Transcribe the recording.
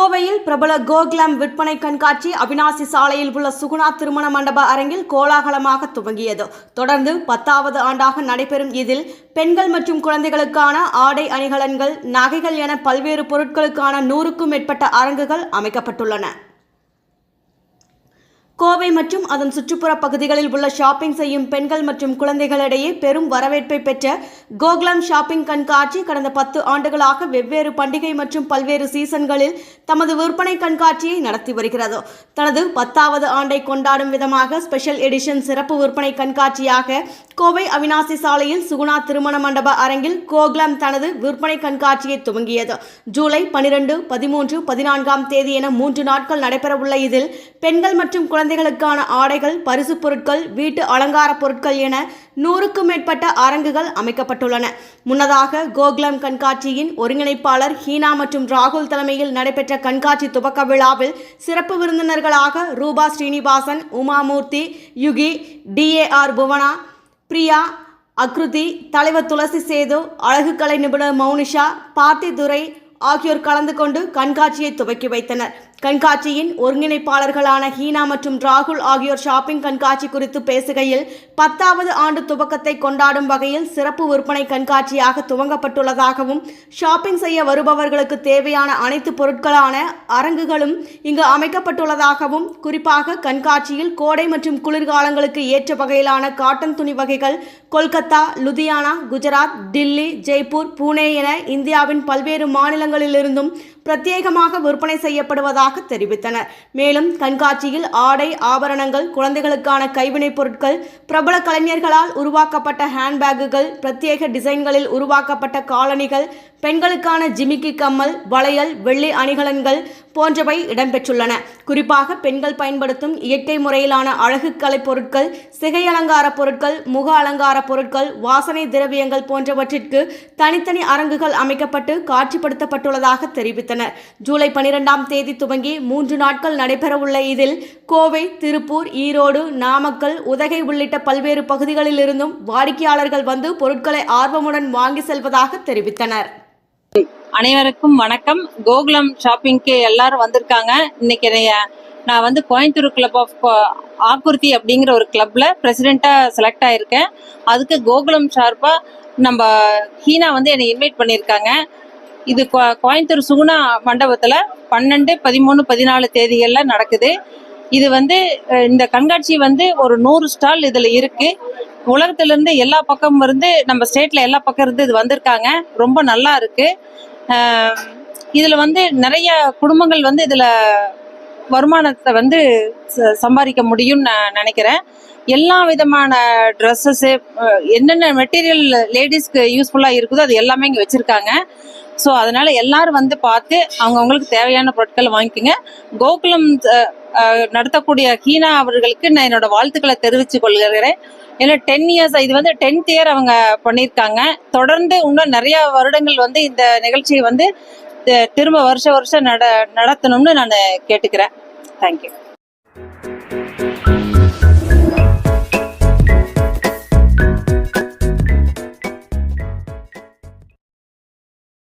கோவையில் பிரபல கோகுலம் விற்பனை கண்காட்சி அவினாசி சாலையில் உள்ள சுகுணா திருமண மண்டப அரங்கில் கோலாகலமாக துவங்கியது. தொடர்ந்து பத்தாவது ஆண்டாக நடைபெறும் இதில் பெண்கள் மற்றும் குழந்தைகளுக்கான ஆடை அணிகலன்கள் நகைகள் என பல்வேறு பொருட்களுக்கான நூறுக்கும் மேற்பட்ட அரங்குகள் அமைக்கப்பட்டுள்ளன. கோவை மற்றும் அதன் சுற்றுப்புற பகுதிகளில் உள்ள ஷாப்பிங் செய்யும் பெண்கள் மற்றும் குழந்தைகளிடையே பெரும் வரவேற்பை பெற்ற கோகுலம் ஷாப்பிங் கண்காட்சி கடந்த பத்து ஆண்டுகளாக வெவ்வேறு பண்டிகை மற்றும் பல்வேறு சீசன்களில் தமது விற்பனை கண்காட்சியை நடத்தி வருகிறது. தனது பத்தாவது ஆண்டை கொண்டாடும் விதமாக ஸ்பெஷல் எடிஷன் சிறப்பு விற்பனை கண்காட்சியாக கோவை அவினாசி சாலையில் சுகுணா திருமண மண்டப அரங்கில் கோகுலம் தனது விற்பனை கண்காட்சியை துவங்கியது. ஜூலை பனிரெண்டு பதிமூன்று பதினான்காம் தேதி என மூன்று நாட்கள் நடைபெறவுள்ள இதில் பெண்கள் மற்றும் குழந்தைகளுக்கான ஆடைகள் பரிசுப் பொருட்கள் வீட்டு அலங்கார பொருட்கள் என நூறுக்கும் மேற்பட்ட அரங்குகள் அமைக்கப்பட்டுள்ளன. முன்னதாக கோகுலம் கண்காட்சியின் ஒருங்கிணைப்பாளர் ஹீனா மற்றும் ராகுல் தலைமையில் நடைபெற்ற கண்காட்சி துவக்க விழாவில் சிறப்பு விருந்தினர்களாக ரூபா ஸ்ரீனிவாசன் உமாமூர்த்தி யுகி டிஏஆர் புவனா பிரியா அக்ருதி தலைவர் துளசி சேது அழகுக்கலை நிபுணர் மௌனிஷா பார்த்திதுரை ஆகியோர் கலந்து கொண்டு கண்காட்சியை துவக்கி வைத்தனர். கண்காட்சியின் ஒருங்கிணைப்பாளர்களான ஹீனா மற்றும் ராகுல் ஆகியோர் ஷாப்பிங் கண்காட்சி குறித்து பேசுகையில் பத்தாவது ஆண்டு துவக்கத்தை கொண்டாடும் வகையில் சிறப்பு விற்பனை கண்காட்சியாக துவங்கப்பட்டுள்ளதாகவும் ஷாப்பிங் செய்ய வருபவர்களுக்கு தேவையான அனைத்து பொருட்களான அரங்குகளும் இங்கு அமைக்கப்பட்டுள்ளதாகவும் குறிப்பாக கண்காட்சியில் கோடை மற்றும் குளிர்காலங்களுக்கு ஏற்ற வகையிலான காட்டன் துணி வகைகள் கொல்கத்தா லுதியானா குஜராத் டில்லி ஜெய்ப்பூர் புனே என இந்தியாவின் பல்வேறு மாநிலங்களிலிருந்தும் பிரத்யேகமாக விற்பனை செய்யப்படுவதாக தெரிவித்தனர். மேலும் கண்காட்சியில் ஆடை ஆபரணங்கள் குழந்தைகளுக்கான கைவினைப் பொருட்கள் பிரபல கலைஞர்களால் உருவாக்கப்பட்ட ஹேண்ட்பேக்குகள் பிரத்யேக டிசைன்களில் உருவாக்கப்பட்ட காலணிகள் பெண்களுக்கான ஜிமிக்கி கம்மல் வளையல் வெள்ளி அணிகலன்கள் போன்றவை இடம்பெற்றுள்ளன. குறிப்பாக பெண்கள் பயன்படுத்தும் இயற்கை முறையிலான அழகு கலை பொருட்கள் சிகை அலங்கார பொருட்கள் முக அலங்கார பொருட்கள் வாசனை திரவியங்கள் போன்றவற்றிற்கு தனித்தனி அரங்குகள் அமைக்கப்பட்டு காட்சிப்படுத்தப்பட்டுள்ளதாக தெரிவித்தனர். ஜூலை பனிரெண்டாம் தேதி துவங்கி மூன்று நாட்கள் நடைபெறவுள்ள இதில் கோவை திருப்பூர் ஈரோடு நாமக்கல் உதகை உள்ளிட்ட பல்வேறு பகுதிகளிலிருந்தும் வாடிக்கையாளர்கள் வந்து பொருட்களை ஆர்வமுடன் வாங்கி செல்வதாக தெரிவித்தனர். அனைவருக்கும் வணக்கம். கோகுலம் ஷாப்பிங்க்கு எல்லாரும் வந்திருக்காங்க. இன்னைக்கு நான் வந்து கோயம்புத்தூர் கிளப் ஆஃப் ஆக்குர்த்தி அப்படிங்கிற ஒரு கிளப்ல பிரசிடென்ட்டா செலக்ட் ஆயிருக்கேன். அதுக்கு கோகுலம் ஷார்ப்பா நம்ம ஹீனா வந்து என்னை இன்வைட் பண்ணியிருக்காங்க. இது கோ- கோயம்புத்தூர் சுகுணா மண்டபத்தில் பன்னெண்டு பதிமூணு பதினாலு தேதிகளில் நடக்குது. இது வந்து இந்த கண்காட்சி வந்து ஒரு நூறு ஸ்டால் இதில் இருக்குது உலகத்திலேருந்து எல்லா பக்கமும் இருந்து நம்ம ஸ்டேட்டில் எல்லா பக்கம் இருந்து இது வந்திருக்காங்க. ரொம்ப நல்லா இருக்குது இதுல வந்து நிறைய குடும்பங்கள் வந்து இதுல வருமானத்தை வந்து ச- சம்பாதிக்க முடியும்னு நான் நினைக்கிறேன். எல்லா விதமான ட்ரெஸ்ஸஸ்ஸு என்னென்ன மெட்டீரியல் லேடிஸ்க்கு யூஸ்ஃபுல்லாக இருக்குதோ அது எல்லாமே இங்கே வச்சுருக்காங்க. ஸோ அதனால் எல்லாரும் வந்து பார்த்து அவங்கவுங்களுக்கு தேவையான பொருட்களை வாங்கிக்கோங்க. கோகுலம் நடத்தக்கூடிய ஹீனா அவர்களுக்கு நான் என்னோட வாழ்த்துக்களை தெரிவித்துக் கொள்கிறேன். ஏன்னா டென் இயர்ஸ் இது வந்து டென்த் இயர் அவங்க பண்ணியிருக்காங்க. தொடர்ந்து இன்னும் நிறைய வருடங்கள் வந்து இந்த நிகழ்ச்சியை வந்து திரும்ப வருஷ வருஷம் நட நடத்தணும்னு நான் கேட்டுக்கிறேன். தேங்க்யூ